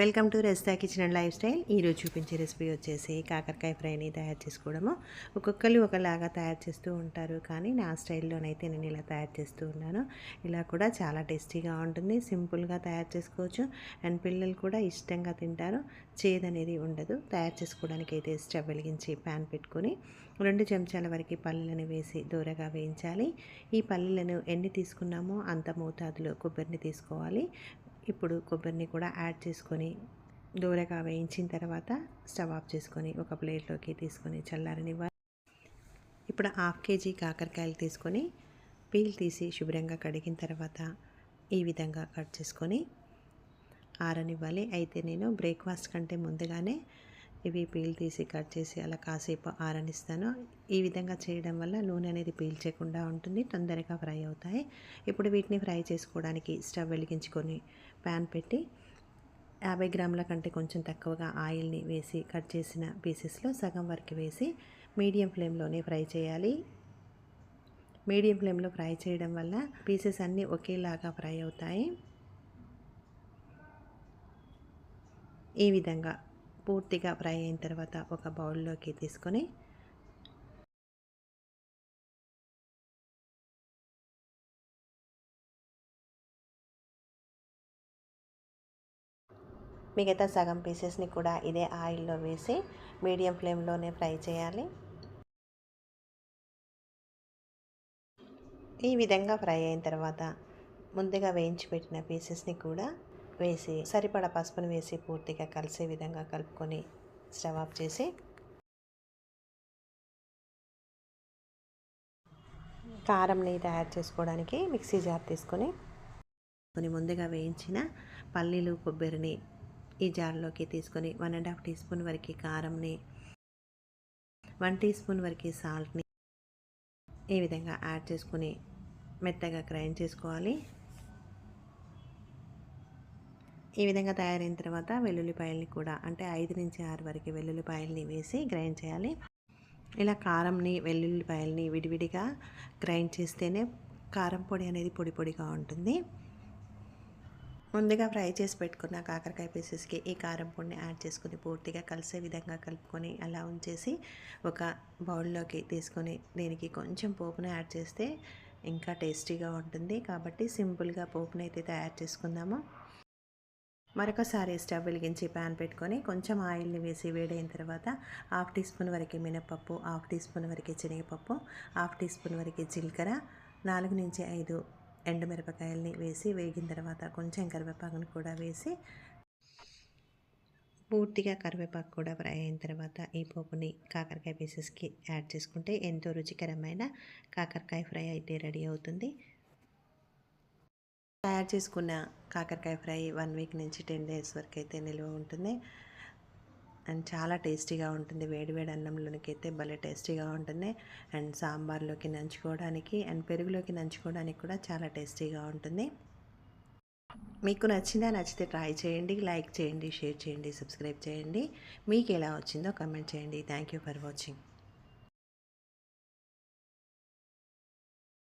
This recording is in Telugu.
వెల్కమ్ టు రెస్తా కిచెన్ అండ్ లైఫ్ స్టైల్. ఈరోజు చూపించే రెసిపీ వచ్చేసి కాకరకాయ ఫ్రైని తయారు చేసుకోవడము. ఒక్కొక్కరు ఒకలాగా తయారు చేస్తూ ఉంటారు కానీ నా స్టైల్లోనైతే నేను ఇలా తయారు చేస్తూ ఉన్నాను. ఇలా కూడా చాలా టేస్టీగా ఉంటుంది సింపుల్గా తయారు చేసుకోవచ్చు అండ్ పిల్లలు కూడా ఇష్టంగా తింటారు. చేదనేది ఉండదు. తయారు చేసుకోవడానికి అయితే స్టవ్ వెలిగించి ప్యాన్ పెట్టుకొని రెండు చెంచాల వరకు పల్లీలను వేసి దూరగా వేయించాలి. ఈ పల్లీలను ఎన్ని తీసుకున్నామో అంత మోతాదులో కొబ్బరిని తీసుకోవాలి. ఇప్పుడు కొబ్బరిని కూడా యాడ్ చేసుకొని దూరగా వేయించిన తర్వాత స్టవ్ ఆఫ్ చేసుకొని ఒక ప్లేట్లోకి తీసుకొని చల్లారనివ్వాలి. ఇప్పుడు హాఫ్ కేజీ కాకరకాయలు తీసుకొని పీల్ తీసి శుభ్రంగా కడిగిన తర్వాత ఈ విధంగా కట్ చేసుకొని ఆరనివ్వాలి. అయితే నేను బ్రేక్ఫాస్ట్ కంటే ముందుగానే ఇవి పీల్ తీసి కట్ చేసి అలా కాసేపు ఆరనిస్తాను. ఈ విధంగా చేయడం వల్ల నూనె అనేది పీల్చకుండా ఉంటుంది తొందరగా ఫ్రై అవుతాయి. ఇప్పుడు వీటిని ఫ్రై చేసుకోవడానికి స్టవ్ వెలిగించుకొని ప్యాన్ పెట్టి యాభై గ్రాముల కంటే కొంచెం తక్కువగా ఆయిల్ని వేసి కట్ చేసిన పీసెస్లో సగం వరకు వేసి మీడియం ఫ్లేమ్లోనే ఫ్రై చేయాలి. మీడియం ఫ్లేమ్లో ఫ్రై చేయడం వల్ల పీసెస్ అన్నీ ఒకేలాగా ఫ్రై అవుతాయి. ఈ విధంగా పూర్తిగా ఫ్రై అయిన తర్వాత ఒక బౌల్లోకి తీసుకొని మిగతా సగం పీసెస్ని కూడా ఇదే ఆయిల్లో వేసి మీడియం ఫ్లేమ్లోనే ఫ్రై చేయాలి. ఈ విధంగా ఫ్రై అయిన తర్వాత ముందుగా వేయించి పెట్టిన పీసెస్ని కూడా వేసి సరిపడ పసుపును వేసి పూర్తిగా కలిసే విధంగా కలుపుకొని స్టవ్ ఆఫ్ చేసి కారంని తయారు చేసుకోవడానికి మిక్సీ జార్ తీసుకొని కొన్ని ముందుగా వేయించిన పల్లీలు కొబ్బరిని ఈ జార్లోకి తీసుకొని one and half teaspoon వరకు కారంని వన్ టీ స్పూన్ వరకు సాల్ట్ని ఈ విధంగా యాడ్ చేసుకుని మెత్తగా గ్రైండ్ చేసుకోవాలి. ఈ విధంగా తయారైన తర్వాత వెల్లుల్లిపాయల్ని కూడా అంటే ఐదు నుంచి ఆరు వరకు వెల్లుల్లిపాయల్ని వేసి గ్రైండ్ చేయాలి. ఇలా కారంని వెల్లుల్లిపాయల్ని విడివిడిగా గ్రైండ్ చేస్తేనే కారం పొడి అనేది పొడి పొడిగా ఉంటుంది. ముందుగా ఫ్రై చేసి పెట్టుకున్న కాకరకాయ పీసెస్కి ఈ కారం పొడిని యాడ్ చేసుకుని పూర్తిగా కలిసే విధంగా కలుపుకొని అలా ఉంచేసి ఒక బౌల్లోకి తీసుకొని దీనికి కొంచెం పోపును యాడ్ చేస్తే ఇంకా టేస్టీగా ఉంటుంది. కాబట్టి సింపుల్గా పోపునైతే తయారు చేసుకుందాము. మరొకసారి స్టవ్ వెలిగించి ప్యాన్ పెట్టుకొని కొంచెం ఆయిల్ని వేసి వేడైన తర్వాత హాఫ్ టీ స్పూన్ వరకు మినపప్పు హాఫ్ టీ స్పూన్ వరకు శనగపప్పు హాఫ్ టీ స్పూన్ వరకు జీలకర్ర నాలుగు నుంచి ఐదు ఎండుమిరపకాయల్ని వేసి వేగిన తర్వాత కొంచెం కరివేపాకుని కూడా వేసి పూర్తిగా కరివేపాకు కూడా ఫ్రై అయిన తర్వాత ఈ పోపుని కాకరకాయ పీసెస్కి యాడ్ చేసుకుంటే ఎంతో రుచికరమైన కాకరకాయ ఫ్రై అయితే రెడీ అవుతుంది. తయారు చేసుకున్న కాకరకాయ ఫ్రై వన్ వీక్ నుంచి టెన్ డేస్ వరకు అయితే నిల్వ ఉంటుంది. అండ్ చాలా టేస్టీగా ఉంటుంది. వేడివేడి అన్నంలోనికి అయితే భలే టేస్టీగా ఉంటుంది. అండ్ సాంబార్లోకి నంచుకోవడానికి అండ్ పెరుగులోకి నంచుకోవడానికి కూడా చాలా టేస్టీగా ఉంటుంది. మీకు నచ్చిందా నచ్చితే ట్రై చేయండి లైక్ చేయండి షేర్ చేయండి సబ్స్క్రైబ్ చేయండి. మీకు ఎలా వచ్చిందో కమెంట్ చేయండి. Thank you for watching.